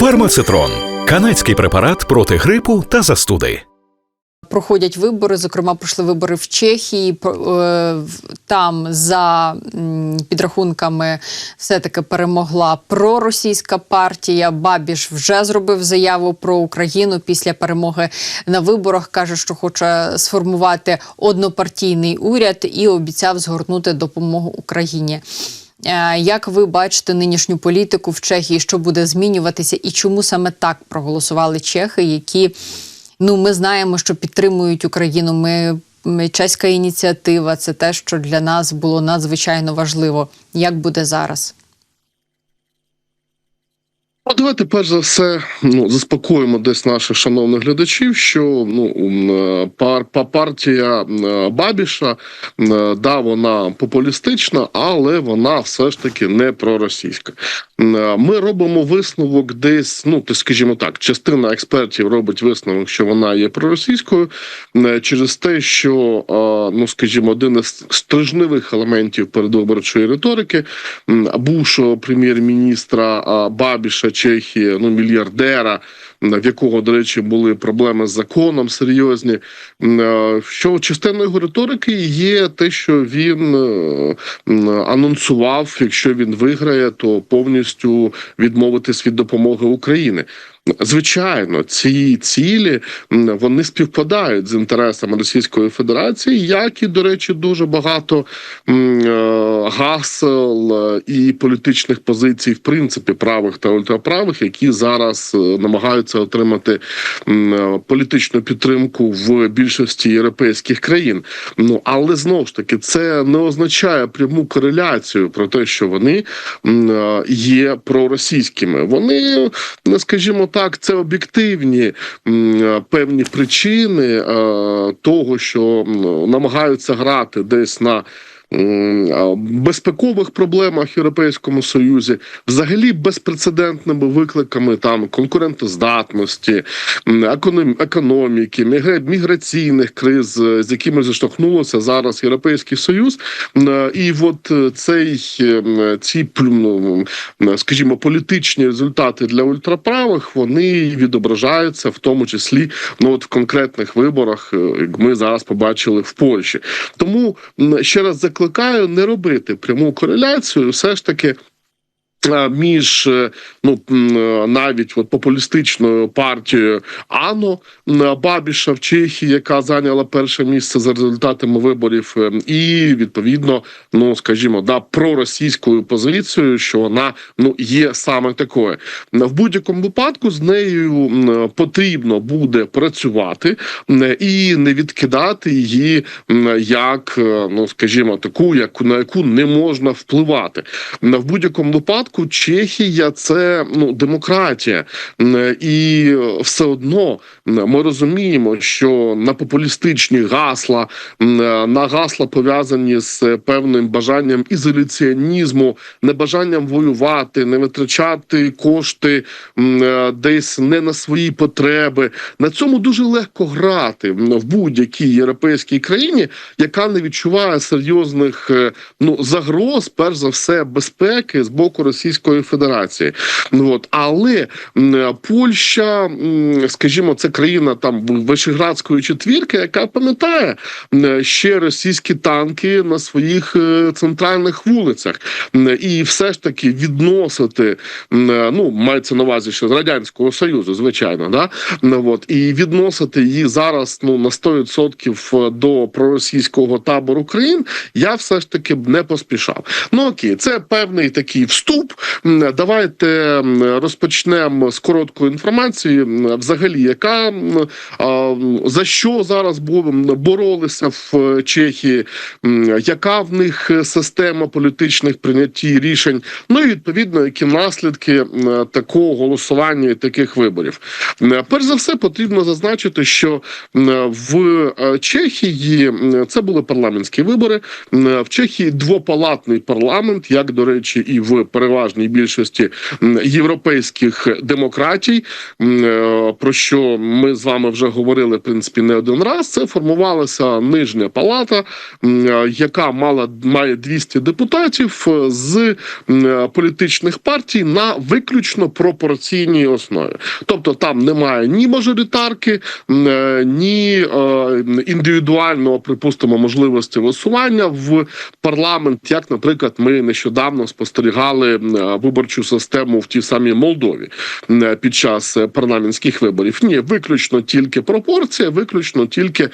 Фармацитрон канадський препарат проти грипу та застуди. проходять вибори. Зокрема, пройшли вибори в Чехії. Е, Там за підрахунками все-таки перемогла проросійська партія. Бабіш вже зробив заяву про Україну після перемоги на виборах. каже, що хоче сформувати однопартійний уряд і обіцяв згорнути допомогу Україні. Е, Як ви бачите нинішню політику в Чехії, що буде змінюватися, і чому саме так проголосували чехи, які ну ми знаємо, що підтримують Україну. Ми, ми чеська ініціатива, це те, що для нас було надзвичайно важливо. Як буде зараз? Ну, давайте перш за все ну заспокоїмо десь наших шановних глядачів, що ну е, пар, партія е, Бабіша, е, да, вона популістична, але вона все ж таки не проросійська. Ми робимо висновок десь, ну то скажімо так, частина експертів робить висновок, що вона є проросійською через те, що ну скажімо, один із стрижневих елементів передвиборчої риторики бувшого прем'єр-міністра Бабіша Чехії, ну мільярдера, в якого, до речі, були проблеми з законом серйозні. е, Що частиною його риторики є те, що він е, анонсував, якщо він виграє, то повністю відмовитись від допомоги України. Звичайно, ці цілі вони співпадають з інтересами Російської Федерації, як і, до речі, дуже багато е, гасел е, і політичних позицій, в принципі, правих та ультраправих, які зараз е, намагаються отримати політичну підтримку в більшості європейських країн. Ну але знову ж таки, це не означає пряму кореляцію про те, що вони є проросійськими. Вони, скажімо так, це об'єктивні е, певні причини е, того, що намагаються грати десь на безпекових проблемах в Європейському Союзі, взагалі безпрецедентними викликами там конкурентоздатності, економіки, міграційних криз, е, з якими зіштовхнулося зараз Європейський Союз. Е, І от е, цей ці ну, скажімо, політичні результати для ультраправих вони відображаються в тому числі ну от в конкретних виборах, як ми зараз побачили в Польщі. Тому ще раз закликаю не робити пряму кореляцію, все ж таки. Між е, ну е, навіть от популістичною партією АНО Бабіша в Чехії, яка зайняла перше місце за результатами виборів, е, і відповідно, ну скажімо, да проросійською позицією, що вона ну є саме такою. В будь-якому випадку з нею потрібно буде працювати і не відкидати її як, ну скажімо, таку, як на яку не можна впливати. М, В будь-якому випадку Чехія це ну демократія, і все одно ми розуміємо, що на популістичні гасла, на гасла пов'язані з певним бажанням ізоляціонізму, небажанням воювати, не витрачати кошти е, десь не на свої потреби. На цьому дуже легко грати в будь-якій європейській країні, яка не відчуває серйозних е, ну загроз, перш за все, безпеки з боку Російської Федерації. Ну от але е, Польща, скажімо, це країна там Вишеградської четвірки, яка пам'ятає ще російські танки на своїх е, центральних вулицях, і все ж таки відносити е, ну мається на увазі ще з радянського союзу, звичайно, да Ну, от і відносити її зараз ну на 100% до проросійського табору країн, я все ж таки б не поспішав. Ну окей, це певний такий вступ. Давайте розпочнемо з короткої інформації, взагалі, яка за що зараз боролися в Чехії, яка в них система політичних прийнятті рішень, ну і відповідно, які наслідки такого голосування і таких виборів. Перш за все, потрібно зазначити, що в е, Чехії це були парламентські вибори. В Чехії двопалатний парламент, як до речі, і в переважній переважній більшості європейських демократій, е, про що ми з вами вже говорили в принципі не один раз. Це формувалася нижня палата, е, яка мала має 200 депутатів е, з політичних партій на виключно пропорційній основі. Тобто там немає ні мажоритарки, ні індивідуального, припустимо, можливості висування в парламент, як, наприклад, ми нещодавно спостерігали виборчу систему в тій самій Молдові е, під час е, парламентських виборів. Ні, виключно тільки пропорція, виключно тільки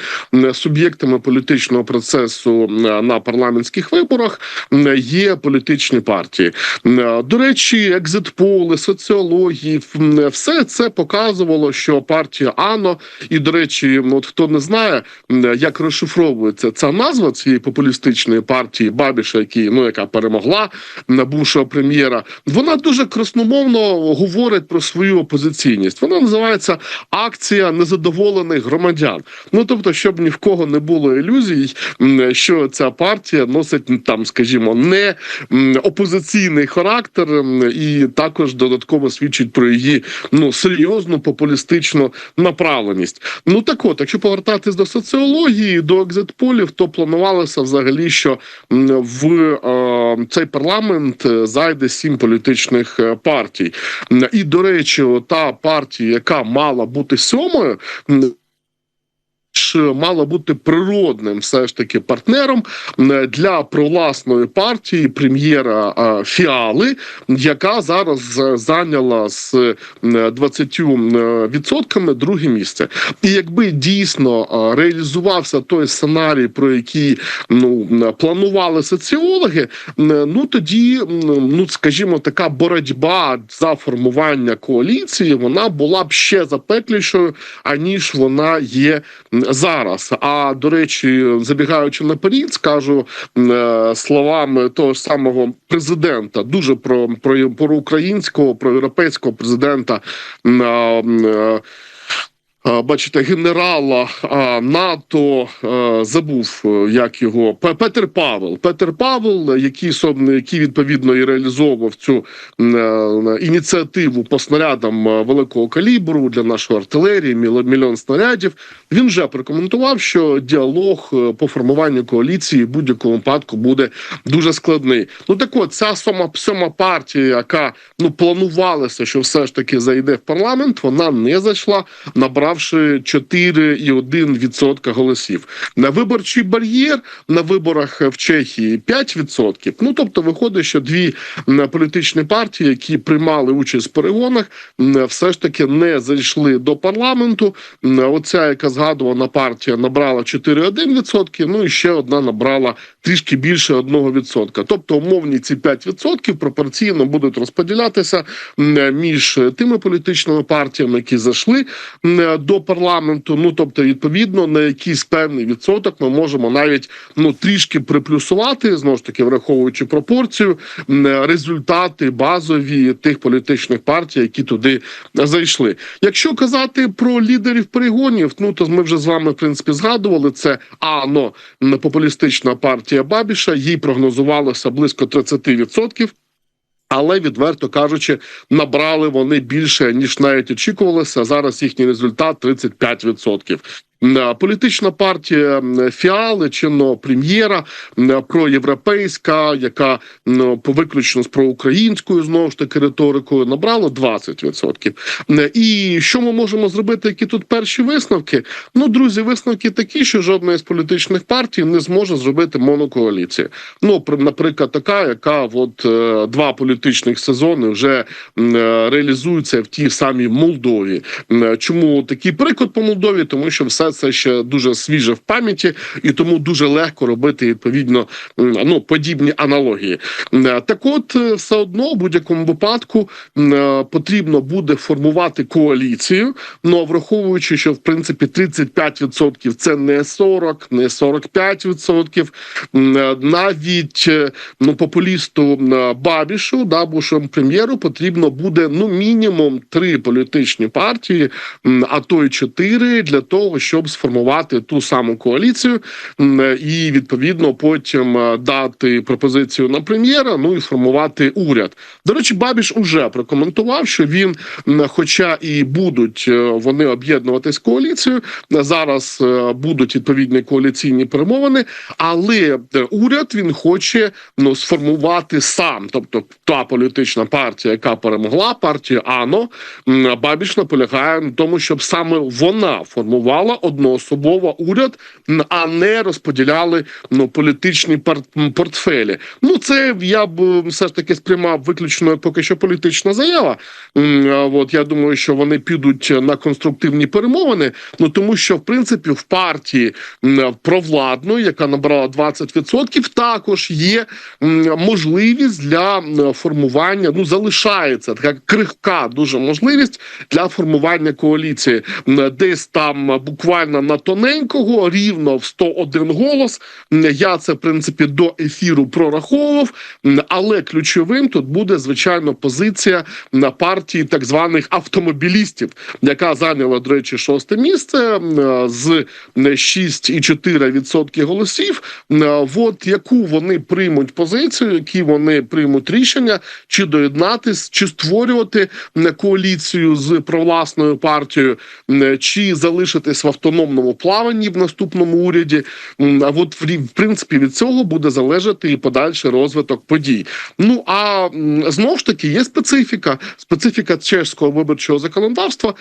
суб'єктами політичного процесу на парламентських виборах є політичні партії. Е, До речі, екзитполи, соціології, все це показувало, що партія АНО, і до речі, от хто не знає, як розшифровується ця назва цієї популістичної партії Бабіша, які ну яка перемогла бувшого прем'єра, вона дуже красномовно говорить про свою опозиційність. Вона називається акція незадоволених громадян. Ну тобто, щоб ні в кого не було ілюзій, що ця партія носить там, скажімо, не опозиційний характер, і також додатково свідчить про її ну серйозну популістичну направленість. Ну так от, якщо повертатись до соціології, до екзитполів, то планувалося взагалі, що в е, цей парламент е, зайде сім політичних е, партій. І до речі, та партія, яка мала бути сьомою. Ж мала бути природним все ж таки партнером для провласної партії прем'єра е, Фіали, яка зараз е, зайняла з м, 20 м, відсотками друге місце. І якби дійсно е, реалізувався той сценарій, про який ну планували соціологи, ну тоді, ну скажімо, така боротьба за формування коаліції вона була б ще запеклішою, аніж вона є зараз. А до речі, забігаючи наперед, скажу е, словами того ж самого президента, дуже про, про, про українського, про європейського президента. Е, е, е, Бачите, генерала НАТО е, забув, е, як його Петер Павел. Петер Павел, який який відповідно і реалізовував цю е, ініціативу по снарядам е, великого калібру для нашої артилерії, мільйон снарядів. Він вже прокоментував, що діалог е, по формуванню коаліції в будь-якому випадку буде дуже складний. Ну так от ця сьома, сьома партія, яка ну планувалася, що все ж таки зайде в парламент, вона не зайшла, набравши 4,1% голосів. На виборчий бар'єр на виборах в Чехії 5%. Ну тобто, виходить, що дві політичні партії, які приймали участь в перегонах, все ж таки не зайшли до парламенту. Оця, яка згадувана партія, набрала 4,1%, ну і ще одна набрала трішки більше 1%. Тобто, умовні ці 5% пропорційно будуть розподілятися між тими політичними партіями, які зайшли до парламенту. Ну тобто, відповідно, на якийсь певний відсоток ми можемо навіть ну трішки приплюсувати, знову ж таки, враховуючи пропорцію, результати базові тих політичних партій, які туди зайшли. Якщо казати про лідерів перегонів, ну то ми вже з вами в принципі згадували це. АНО м, популістична партія Бабіша. Їй прогнозувалося близько 30%. Але відверто кажучи, набрали вони більше ніж навіть очікувалося. Зараз їхній результат 35%. Політична партія Фіали, чинного прем'єра, проєвропейська, яка по виключно з проукраїнською знову ж таки риторикою набрала 20%. І що ми можемо зробити? Які тут перші висновки? Ну, друзі, висновки такі, що жодна з політичних партій не зможе зробити монокоаліцію. Ну, при- наприклад, така, яка от е, два політичних сезони вже е, реалізується в тій самій Молдові. Чому такий приклад по Молдові? Тому що все це ще дуже свіже в пам'яті, і тому дуже легко робити відповідно ну подібні аналогії. Е, Так, от е, все одно в будь-якому випадку е, потрібно буде формувати коаліцію. Ну враховуючи, що в принципі 35% це не 40, не 45%, м, е, навіть ну популісту Бабішу, да, бувшому прем'єру, потрібно буде ну мінімум три політичні партії, а то й чотири для того, щоб щоб сформувати ту саму коаліцію і відповідно потім е, дати пропозицію на прем'єра. Ну і формувати уряд. До речі, Бабіш уже прокоментував, що він, хоча і будуть е, вони об'єднуватись коаліцією, зараз е, будуть відповідні коаліційні перемовини, але уряд він хоче ну сформувати сам, тобто та політична партія, яка перемогла, партія АНО Бабіш наполягає на тому, щоб саме вона формувала одноособово уряд, а не розподіляли ну політичні портфелі. Ну це я б все ж таки сприймав виключно поки що політична заява. От я думаю, що вони підуть на конструктивні перемовини. Ну тому що в принципі в партії провладної, яка набрала 20%, також є можливість для формування. Ну залишається така крихка дуже можливість для формування коаліції. Десь там буквально на тоненького, рівно в 101 голос. Я це в принципі до ефіру прораховував. Але ключовим тут буде звичайно позиція на партії так званих автомобілістів, яка зайняла, до речі, шосте місце з 6,4% голосів. От яку вони приймуть позицію, які вони приймуть рішення, чи доєднатись, чи створювати коаліцію з провласною партією, чи залишитись в автономному плаванні в наступному уряді. А от в принципі від цього буде залежати і подальший розвиток подій. Ну а знову ж таки є специфіка, специфіка чеського виборчого законодавства,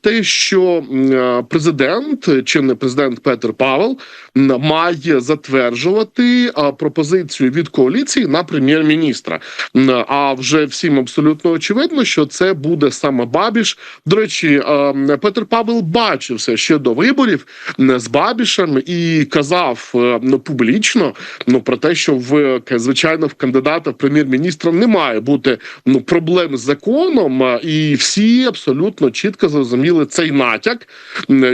те, що е, президент чи не президент Петр Павел має затверджувати пропозицію від коаліції на прем'єр-міністра. А вже всім абсолютно очевидно, що це буде саме Бабіш. До речі, Петр Павел бачився ще до виборів м, з Бабішем і казав е, ну, публічно ну про те, що в звичайно в кандидата в прем'єр-міністра не має бути ну проблем з законом, і всі абсолютно чітко зрозуміли цей натяк,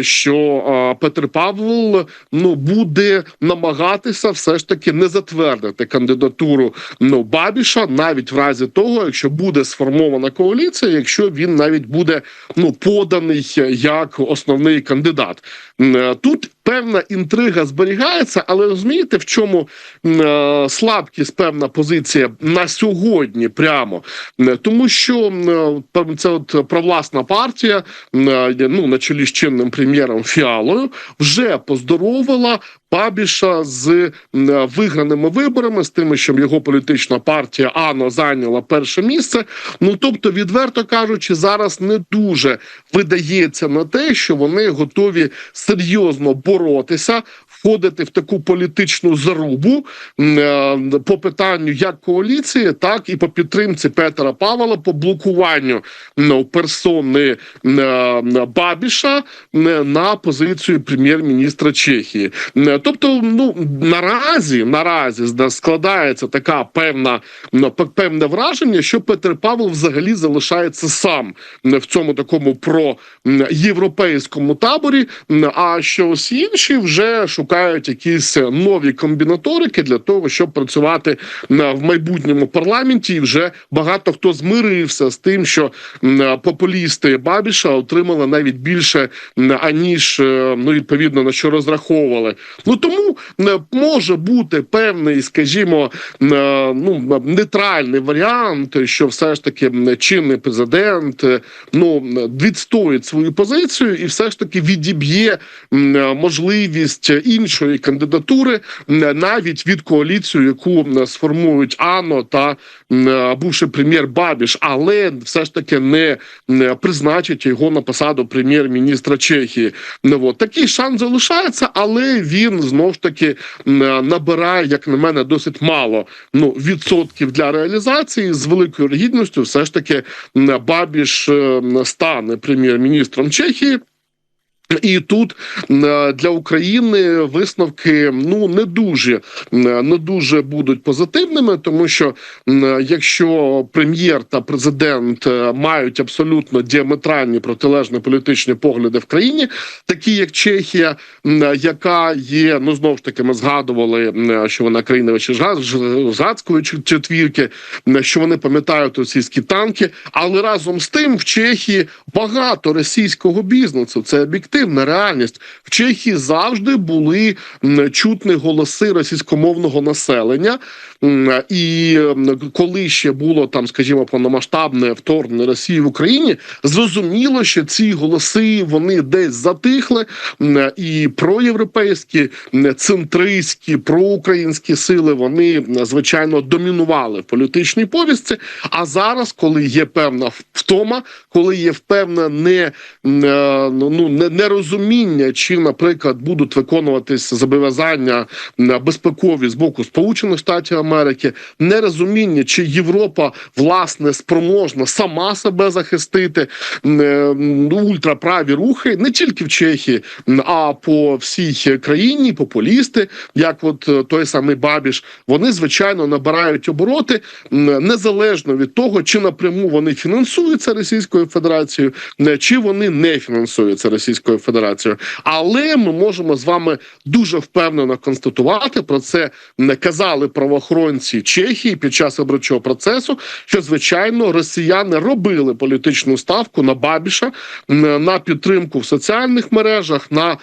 що Петр Павел ну буде намагатися все ж таки не затвердити кандидатуру ну Бабіша, навіть в разі того, якщо буде сформована коаліція, якщо він навіть буде ну поданий як основний кандидат. М, е, Тут певна інтрига зберігається, але розумієте, в чому е, слабкість, певна позиція на сьогодні прямо тому, що е, це от провласна партія, е, ну на чолі з чинним прем'єром Фіалою, вже поздоровила Бабіша з е, виграними виборами, з тими, що його політична партія АНО зайняла перше місце. Ну тобто, відверто кажучи, зараз не дуже видається на те, що вони готові серйозно боротися, входити в таку політичну зарубу е, по питанню як коаліції, так і по підтримці Петра Павла по блокуванню персони е, Бабіша на позицію прем'єр-міністра Чехії. Тобто, ну наразі наразі складається така певна пе- певне враження, що Петр Павел взагалі залишається сам в цьому такому про європейському таборі. А що всі інші вже шукають якісь нові комбінаторики для того, щоб працювати в майбутньому парламенті. І вже багато хто змирився з тим, що популісти Бабіша отримали навіть більше аніж е, ну відповідно на що розраховували. Ну тому може бути певний, скажімо, е, ну нейтральний варіант, що все ж таки чинний президент е, ну відстоїть свою позицію і все ж таки відіб'є можливість іншої кандидатури навіть від коаліцію, яку сформують АНО та бувший прем'єр Бабіш, але все ж таки не призначить його на посаду прем'єр-міністра Чехії. Ну, от. Такий шанс залишається, але він знов ж таки набирає, як на мене, досить мало ну, відсотків для реалізації. З великою гідністю все ж таки Бабіш е, стане прем'єр-міністром Чехії. І тут е, для України висновки ну не дуже е, не дуже будуть позитивними, тому що е, якщо прем'єр та президент мають абсолютно діаметральні протилежні політичні погляди в країні, такі як Чехія, яка є ну знову ж таки, ми згадували, що вона країна Вишеградської четвірки, що вони пам'ятають російські танки, але разом з тим в Чехії багато російського бізнесу. Це об'єктивно. Об'єктивна реальність. В Чехії завжди були чутні голоси російськомовного населення. І коли ще було там, скажімо, повномасштабне вторгнення Росії в Україні, зрозуміло, що ці голоси вони десь затихли, і проєвропейські, центристські, проукраїнські сили вони звичайно домінували в політичній повістці. А зараз, коли є певна втома, коли є певне не, е, ну, не, нерозуміння, чи, наприклад, будуть виконуватись зобов'язання безпекові з боку Сполучених Штатів Америки, нерозуміння, чи Європа власне спроможна сама себе захистити, е, ультраправі рухи не тільки в Чехії, а по всій країні, популісти, як от е, той самий Бабіш, вони звичайно набирають обороти незалежно від того, чи напряму вони фінансуються Російською Федерацією, е, чи вони не фінансуються Російською Федерацією. Але ми можемо з вами дуже впевнено констатувати про це. Не казали правоохоронці Чехії під час виборчого процесу, що звичайно росіяни робили політичну ставку на Бабіша на підтримку в соціальних мережах, на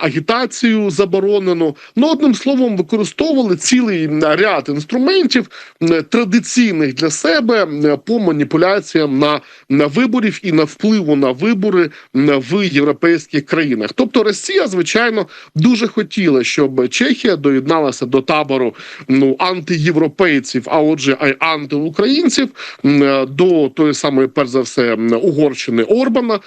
агітацію заборонену. Ну одним словом, використовували цілий ряд інструментів традиційних для себе по маніпуляціям на, на виборів і на впливу на вибори в європейських країнах. Тобто Росія, звичайно, дуже хотіла, щоб Чехія доєдналася до табору ну антиєвропейців, а отже, а й антиукраїнців до тої самої, перш за все, Угорщини Орбана,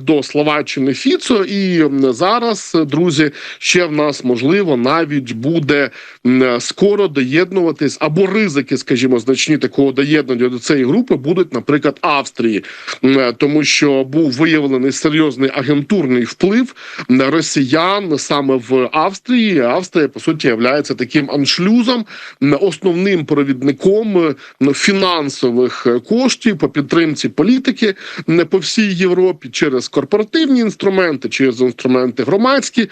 до Словаччини Фіцо. І зараз, друзі, ще в нас можливо навіть буде скоро доєднуватись або ризики, скажімо, значні такого доєднання до цієї групи будуть, наприклад, Австрії, тому що був виявлений серйозний агентурний вплив росіян саме в Австрії. Австрія по суті є таким аншлюзом, основним провідником е, фінансових е, коштів по підтримці політики м, по всій Європі через корпоративні інструменти, через інструменти громадські.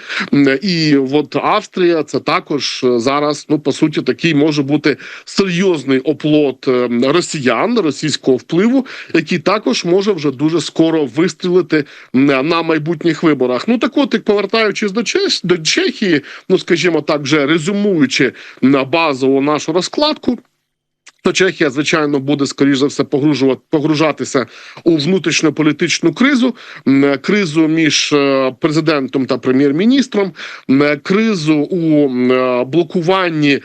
І от Австрія це також е, зараз, ну по суті, такий може бути серйозний оплот е, росіян, російського впливу, який також може вже дуже скоро вистрілити на майбутніх виборах. Ну так от, повертаючись до Чех, до Чехії, ну скажімо так, вже резюмуючи на базову нашу розкладку. То Чехія, звичайно, буде скоріш за все погружувати погружатися у внутрішньополітичну кризу, кризу між е, президентом та прем'єр-міністром, кризу у е, блокуванні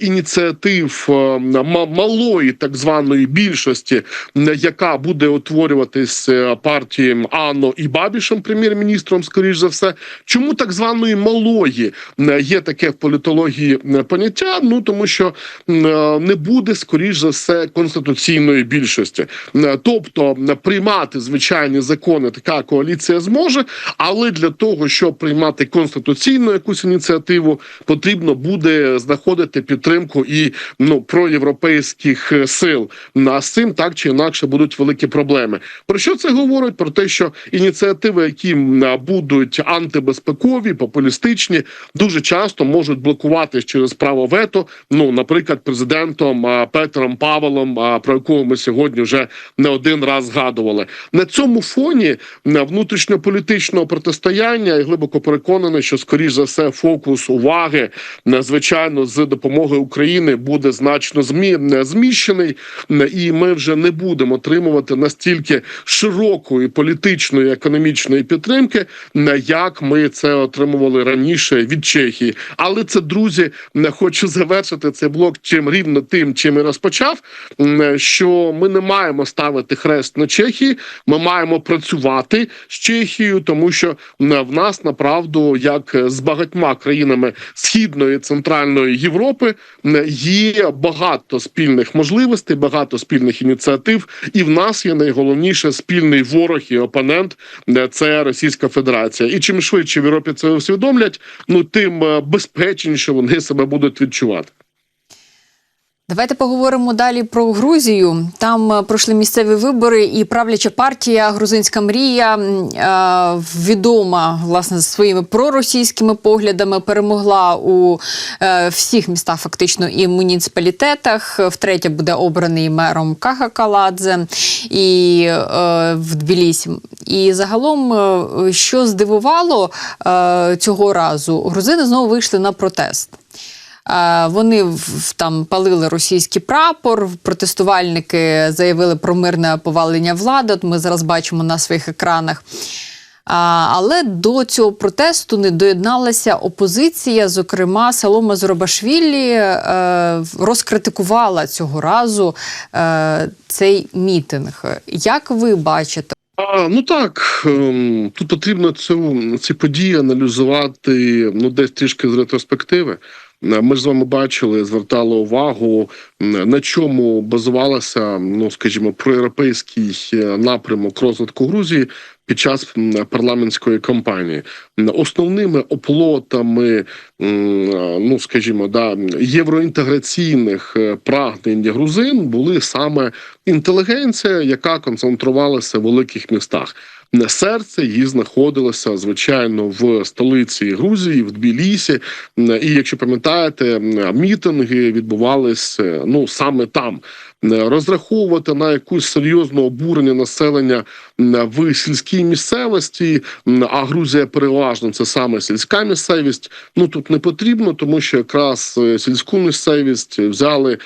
ініціатив е, малої так званої більшості, яка буде утворюватись партієм Ано і Бабішем, прем'єр-міністром, скоріш за все. Чому так званої малої є таке в політології поняття? Ну тому що не буде скоріш за все конституційної більшості, тобто приймати звичайні закони така коаліція зможе, але для того, щоб приймати конституційну якусь ініціативу, потрібно буде знаходити підтримку і ну проєвропейських е, сил. Ну, А з цим так чи інакше будуть великі проблеми. Про що це говорить? Про те, що ініціативи, які будуть антибезпекові, популістичні, дуже часто можуть блокуватись через право вето. Ну, наприклад, президентом а, Петром Павелом, про якого ми сьогодні вже не один раз згадували. На цьому фоні внутрішньополітичного протистояння я глибоко переконаний, що скоріш за все фокус уваги м, звичайно з допомогою України буде значно змі... зміщений, і ми вже не будемо отримувати настільки широкої політичної економічної підтримки, як ми це отримували раніше від Чехії. Але це друзі, м, хочу завершити цей блок чим рівно тим, чим і розпочав. М, Що ми не маємо ставити хрест на Чехії, ми маємо працювати з Чехією, тому що в нас направду, як з багатьма країнами східної центральної Європи, є багато спільних можливостей, багато спільних ініціатив, і в нас є найголовніше спільний ворог і опонент це Російська Федерація. І чим швидше в Європі це усвідомлять, ну тим е, безпечніше вони себе будуть відчувати. Давайте поговоримо далі про Грузію. Там е, пройшли місцеві вибори, і правляча партія Грузинська мрія е, відома власне своїми проросійськими поглядами. Перемогла у е, всіх містах, фактично, і муніципалітетах. Втретє буде обраний мером Каха Каладзе і в Тбілісі. І загалом, що здивувало цього разу, грузини знову вийшли на протест. Вони там палили російський прапор. Протестувальники заявили про мирне повалення влади. От ми зараз бачимо на своїх екранах. Але до цього протесту не доєдналася опозиція. Зокрема, Салома Зоробашвілі е, розкритикувала цього разу е, цей мітинг. Як ви бачите? А, ну так, ем, тут потрібно цю ці події аналізувати ну десь трішки з ретроспективи. Ми ж з вами бачили, звертали увагу на чому базувалася, ну скажімо, проєвропейський е, напрямок розвитку Грузії під час парламентської кампанії. Основними оплотами, е, ну скажімо, да євроінтеграційних е, прагнень грузин були саме інтелігенція, яка концентрувалася в великих містах. Серце її знаходилося звичайно в столиці Грузії, в Тбілісі. І якщо пам'ятаєте, мітинги відбувалися ну саме там. Розраховувати на якусь серйозне обурення населення в сільській місцевості, а Грузія переважно це саме сільська місцевість. Ну тут не потрібно, тому що якраз е, сільську місцевість взяли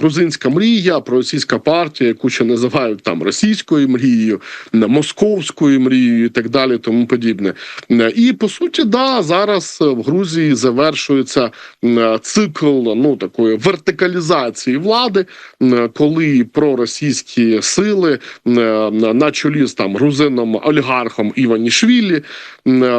грузинська мрія, проросійська партія, яку ще називають там російською мрією, московською мрією і так далі, тому подібне. І по суті, да, зараз в Грузії завершується цикл ну такої вертикалізації влади, коли проросійські сили м, на чолі з там грузином олігархом Іванішвілі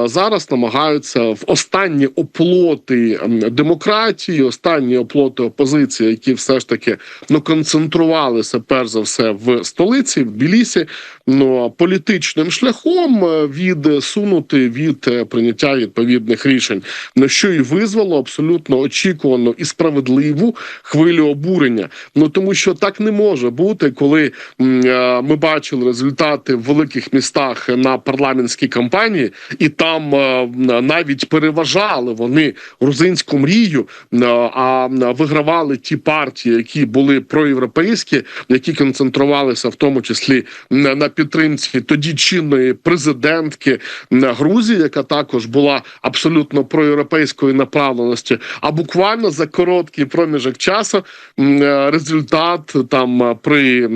зараз намагаються в останні оплоти демократії, останні оплоти опозиції, які все ж таки ну концентрувалися перш за все в столиці, в Білісі, ну політичним шляхом е, відсунути від е, прийняття відповідних рішень, на що і визвало абсолютно очікувану і справедливу хвилю обурення. Ну тому що так не може бути, коли е, ми бачили результати в великих містах на парламентській кампанії, і там е, навіть переважали вони грузинську мрію, е, а вигравали ті партії, які були проєвропейські, які концентрувалися в тому числі на підтримці тоді чинної президентки Грузії, яка також була абсолютно проєвропейської направленості. А буквально за короткий проміжок часу е, результат там при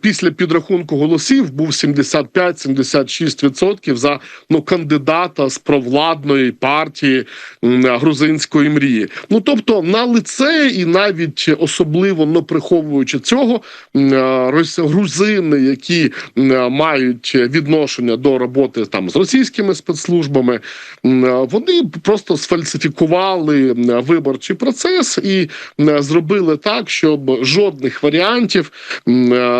після підрахунку голосів був 75-76% за ну кандидата з провладної партії грузинської мрії. Ну тобто на лице і навіть особливо не приховуючи цього, е, грузини, які мають відношення до роботи там з російськими спецслужбами, е, вони просто сфальсифікували виборчий процес і зробили так, щоб жодних варіантів е,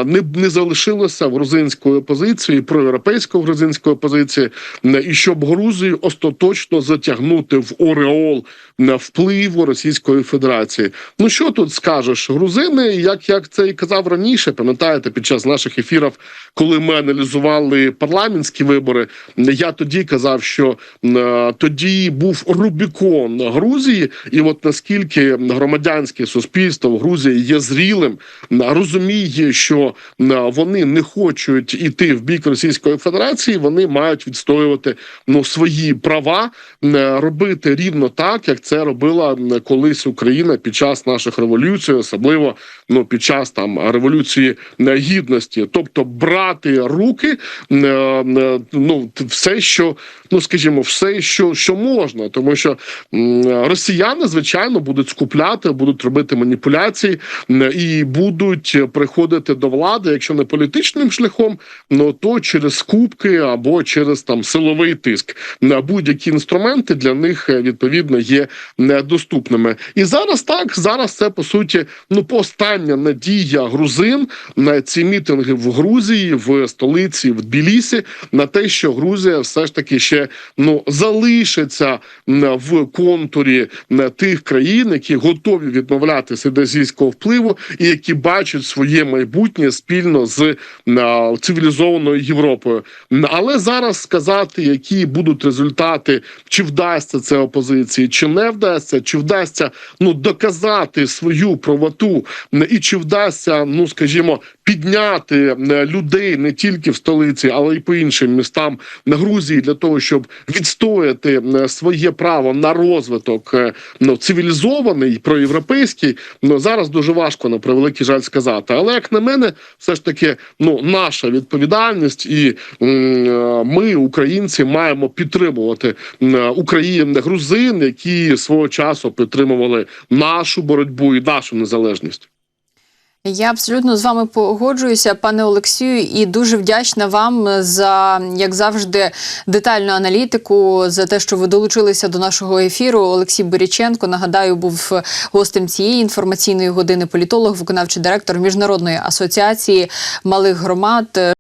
не, не залишилося в грузинської опозиції, проєвропейської грузинської опозиції, м, і щоб Грузію остаточно затягнути в ореол м, впливу Російської Федерації. Ну що тут скажеш? Грузини, як, як це і казав раніше, пам'ятаєте, під час наших ефірів, коли ми аналізували парламентські вибори, я тоді казав, що е, тоді був Рубікон Грузії, і от наскільки громадянське суспільство в Грузії є зрілим, розуміє, що м, вони не хочуть іти в бік Російської Федерації, вони мають відстоювати ну свої права, м, робити рівно так, як це робила колись Україна під час наших революцій, особливо ну під час там революції е, гідності, тобто брати руки е, е, ну все, що ну скажімо, все, що, що можна, тому що росіяни звичайно будуть скупляти, будуть робити маніпуляції і будуть приходити до влади, якщо не політичним шляхом, ну то через скупки або через там силовий тиск. На будь-які інструменти для них е, відповідно є недоступними. І зараз так зараз це по суті ну остання надія грузин на ці мітинги в Грузії, в столиці в Тбілісі, на те, що Грузія все ж таки ще ну залишиться в контурі тих країн, які готові відмовлятися від азійського впливу і які бачать своє майбутнє спільно з цивілізованою Європою. Але зараз сказати, які будуть результати, чи вдасться це опозиції, чи не вдасться, чи вдасться ну доказати свою правоту, і чи вдасться, ну скажімо, підняти людей не тільки в столиці, але й по іншим містам на Грузії для того, щоб відстояти своє право на розвиток е, ну, цивілізований, проєвропейський. Ну зараз дуже важко на превеликий жаль сказати. Але як на мене, все ж таки, ну наша відповідальність, і е, ми, українці, маємо підтримувати Україн грузин, які свого часу підтримували нашу боротьбу і нашу незалежність. Я абсолютно з вами погоджуюся, пане Олексію, і дуже вдячна вам за, як завжди, детальну аналітику, за те, що ви долучилися до нашого ефіру. Олексій Боріченко нагадаю, був гостем цієї інформаційної години політолог, виконавчий директор Міжнародної асоціації малих громад.